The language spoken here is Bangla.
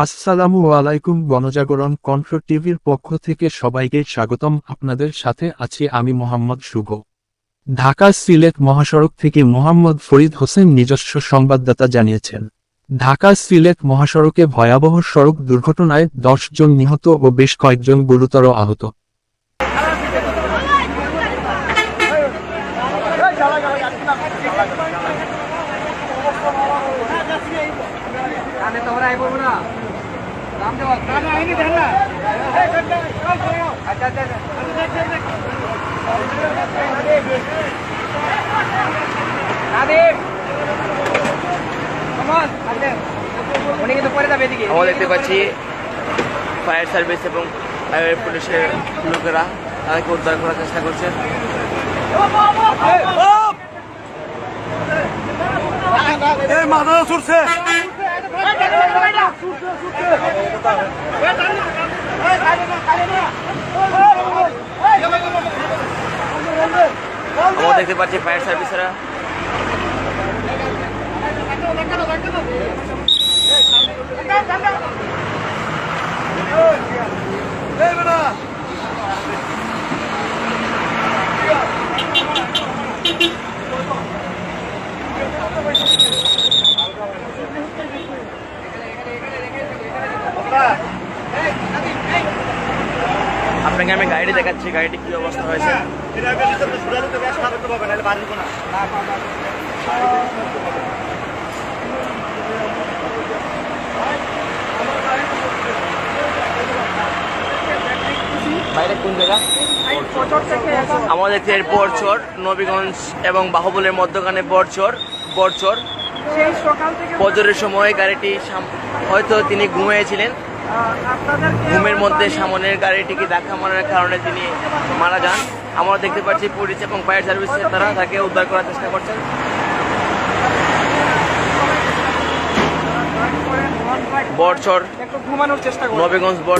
আসসালামু আলাইকুম গণজাগরণ কণ্ঠ টিভির পক্ষ থেকে সবাইকে স্বাগতম। আপনাদের সাথে আছি আমি মোহাম্মদ শুভ। ঢাকা সিলেট মহাসড়ক থেকে মোহাম্মদ ফরিদ হোসেন নিজস্ব সংবাদদাতা জানিয়েছেন। ঢাকা সিলেট মহাসড়কে ভয়াবহ সড়ক দুর্ঘটনায় দশ জন নিহত ও বেশ কয়েকজন গুরুতর আহত। তোমরা আই বলব না। দেখতে পাচ্ছি ফায়ার সার্ভিস এবং ফায়ার পুলিশের লোকেরা তাদেরকে উদ্ধার করার চেষ্টা করছে। আমরা দেখতে পাচ্ছি ফায়ার সার্ভিসেরা আপনাকে আমি গাড়িটি দেখাচ্ছি গাড়িটি কি অবস্থা হয়েছে? বাইরে কোন জায়গা? আমাদের দেখছি এর বরচর নবীগঞ্জ এবং বাহুবলের মধ্যখানে বরচর বরচর বজরের সময় গাড়িটি হয়তো তিনি ঘুমিয়েছিলেন। ঘুমের মধ্যে সামনের গাড়িটিকে ধাক্কা মারার কারণে তিনি মারা যান। আমরা দেখতে পাচ্ছি পুলিশ এবং ফায়ার সার্ভিসের তারা তাকে উদ্ধার করার চেষ্টা করছেন। করুন। নবীগঞ্জ বর